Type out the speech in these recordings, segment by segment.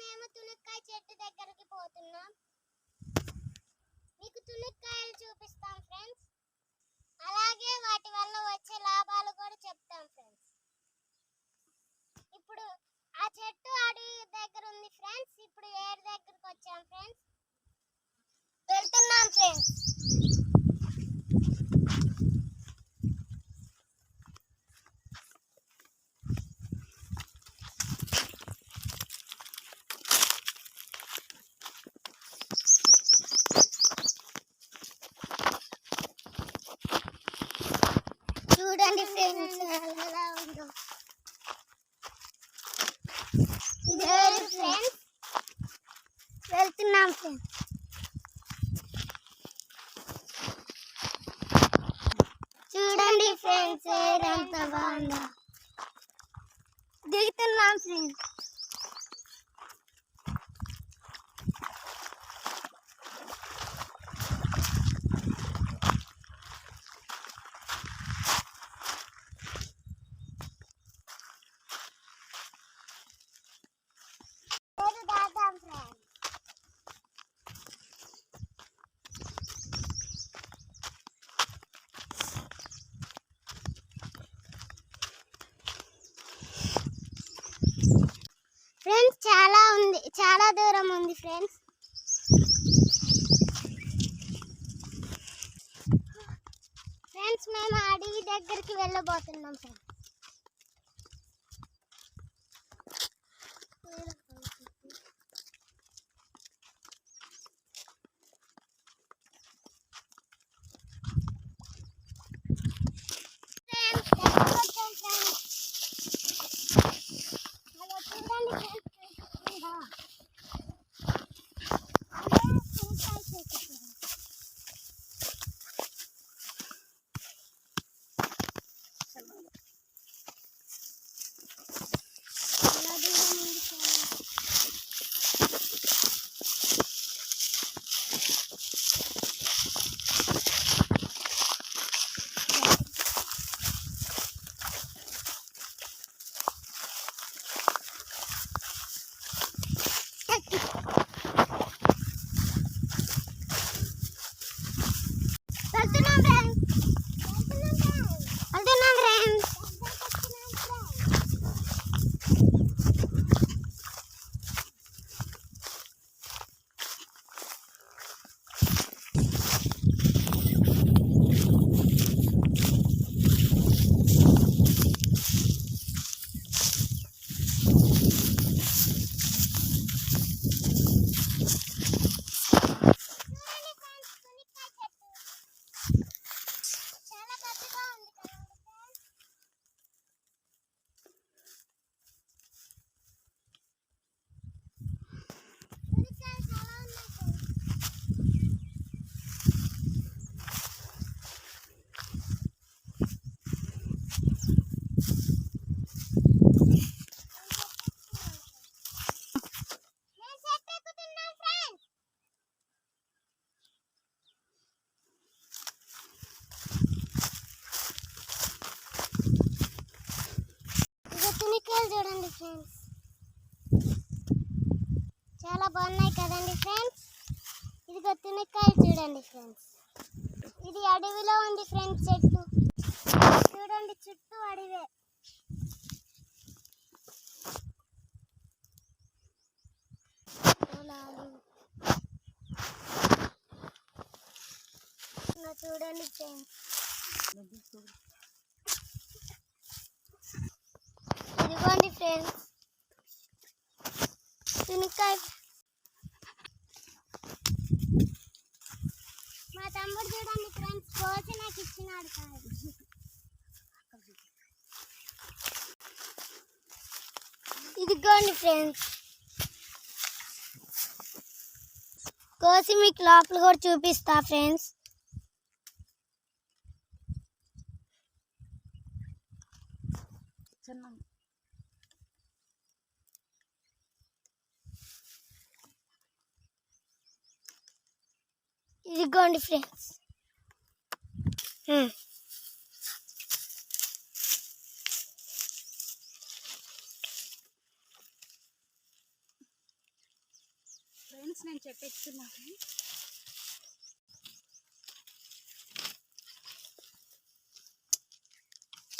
మేము తునుక్కాయ చెట్టు దగ్గరికి పోతున్నాం. మీకు తునుక్కాయలు చూపిస్తాం ఫ్రెండ్స్. అలాగే వాటి వల్ల వచ్చే లాభాలు కూడా చెప్తాం ఫ్రెండ్స్. ఇప్పుడు ఆ చెట్టు అడవి దగ్గర ఉంది ఫ్రెండ్స్. ఇప్పుడు ఏడు దగ్గరకు వచ్చాం ఫ్రెండ్స్. వెళ్తున్నాం ఫ్రెండ్స్. చూడండి ఫ్రెండ్స్ ఎలా ఉందో ఇదే ఫ్రెండ్స్ వెళ్తున్నాం ఫ్రెండ్స్. చూడండి ఫ్రెండ్స్ ఎంత బాగుందో. దిగుతున్నాం ఫ్రెండ్స్ పేరు దాదాం ఫ్రెండ్స్ ఫ్రెండ్స్ చాలా ఉంది చాలా దూరం ఉంది ఫ్రెండ్స్. ఫ్రెండ్స్ మేము అడవి దగ్గరికి వెళ్ళబోతున్నాం ఫ్రెండ్స్ ఫ్రెండ్స్. ఫ్రెండ్స్ చాలా బాగున్నాయి కదండి ఫ్రెండ్స్ ఇది తునిక్కాయలు చూడండి ఫ్రెండ్స్ ఇది అడవిలో ఉంది ఫ్రెండ్స్ చెట్టు. చూడండి చుట్టూ అడవే. చూడండి ఫ్రెండ్స్ ఇదిగోండి ఫ్రెండ్స్ తునిక్కాయ మా తమ్ముడు చూడండి ఫ్రెండ్స్ కోసి నాకు ఇచ్చినాడు కాదు. ఇదిగోండి ఫ్రెండ్స్ కోసి మీకు లోపల కూడా చూపిస్తా ఫ్రెండ్స్ ఇదిగోండి ఫ్రెండ్స్. ఫ్రెండ్స్ నేను చెప్పిస్తున్నాను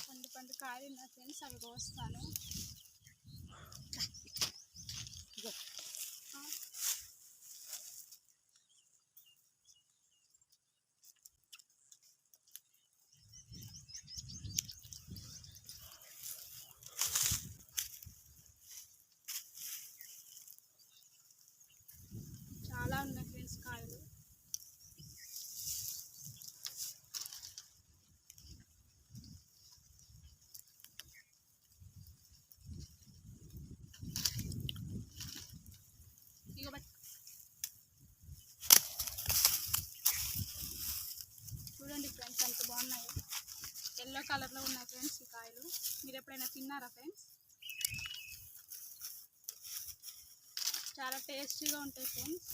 పండు పండు కాయలు ఉన్నాయి ఫ్రెండ్స్ అవి కోస్తాను ఆ. చాలా ఉన్నాయి ఫ్రెండ్స్ కాయలు ఇగో బట్ చూడండి ఫ్రెండ్స్ ఎంత బాగున్నాయో ఎల్లో కలర్లో ఉన్నాయి ఫ్రెండ్స్ ఈ కాయలు. మీరు ఎప్పుడైనా తిన్నారా ఫ్రెండ్స్? చాలా టేస్టీగా ఉంటాయి ఫ్రెండ్స్.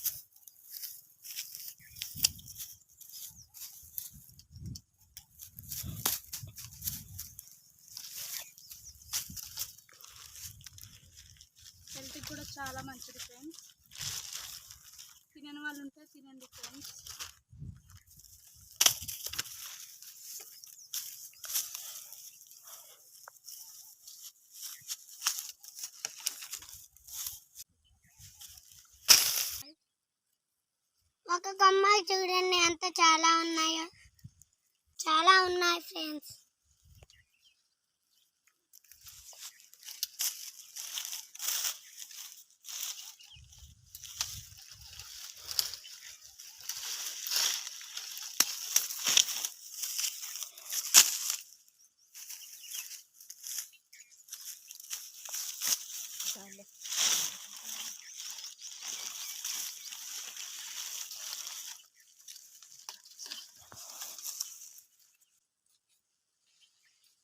హెల్త్కి కూడా చాలా మంచిది ఫ్రెండ్స్. తినని వాళ్ళు ఉంటే తినండి ఫ్రెండ్స్. ఒక కమ్మాయి చూడండి ఎంత చాలా ఉన్నాయో. చాలా ఉన్నాయి ఫ్రెండ్స్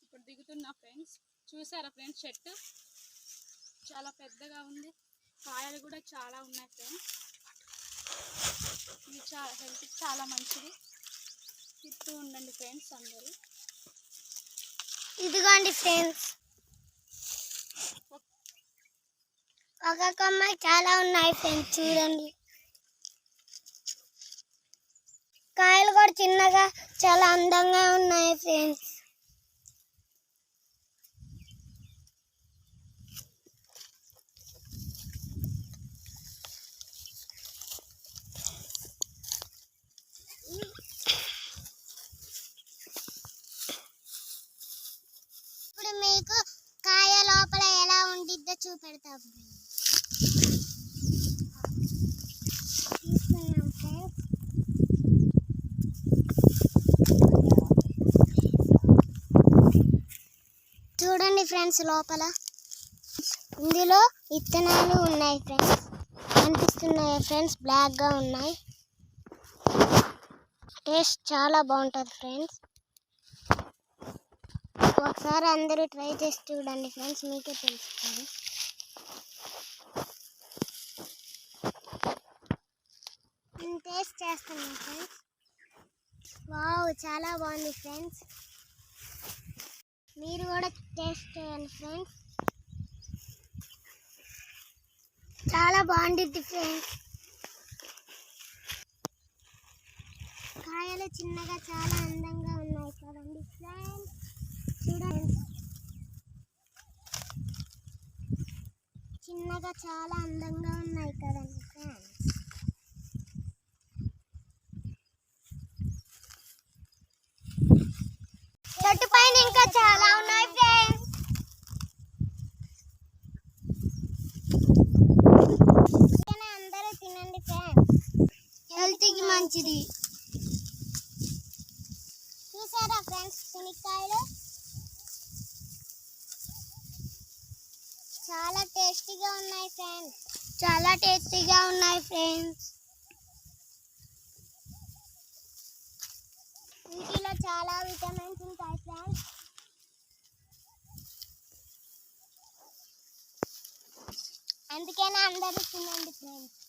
ఇప్పుడు దిగుతున్నా ఫ్రెండ్స్. చూసారా ఫ్రెండ్స్ చెట్టు చాలా పెద్దగా ఉంది. కాయలు కూడా చాలా ఉన్నాయి ఫ్రెండ్స్. ఇది చాలా హెల్త్కి చాలా మంచిది. తింటూ ఉండండి ఫ్రెండ్స్ అందరూ. ఇదిగోండి ఫ్రెండ్స్. ఒక కొమ్మ చాలా ఉన్నాయి ఫ్రెండ్స్ చూడండి. కాయలు కూడా చిన్నగా చాలా అందంగా ఉన్నాయి ఫ్రెండ్స్ ఇప్పుడు మీకు కాయ లోపల ఎలా ఉండిద్దో చూపెడతాం. చూడండి ఫ్రెండ్స్ లోపల. ఇందులో విత్తనాలు ఉన్నాయి ఫ్రెండ్స్. కనిపిస్తున్నాయి ఫ్రెండ్స్? బ్లాక్గా ఉన్నాయి. టేస్ట్ చాలా బాగుంటుంది ఫ్రెండ్స్. ఒకసారి అందరూ ట్రై చేసి చూడండి ఫ్రెండ్స్ మీకే తెలుస్తుంది నేను టేస్ట్ చేస్తున్నాం ఫ్రెండ్స్ వావ్ చాలా బాగుంది ఫ్రెండ్స్ మీరు కూడా టేస్ట్ చేయండి ఫ్రెండ్స్ చాలా బాగుండిద్ది ఫ్రెండ్స్ కాయలు చిన్నగా చాలా అందంగా ఉన్నాయి కదండి ఫ్రెండ్స్ చూడండి. చిన్నగా చాలా అందంగా ఉన్నాయి కదండి ఫ్రెండ్స్ చెట్టు పైన ఇంకా చాలా ఉన్నాయి ఫ్రెండ్స్ అందరూ తినండి ఫ్రెండ్స్ హెల్త్కి మంచిది. చూసారా ఫ్రెండ్స్ శనక్కాయలు చాలా టేస్టీగా ఉన్నాయి ఫ్రెండ్స్. చాలా టేస్టీగా ఉన్నాయి ఫ్రెండ్స్. వీటిలో చాలా విటమిన్స్ ఉంటాయి ఫ్రెండ్స్. అందుకనే అందరూ తినండి ఫ్రెండ్స్.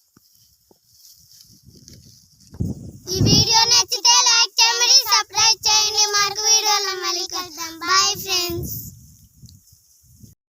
వీడియోలో మళ్ళీ కలుద్దాం. Bye friends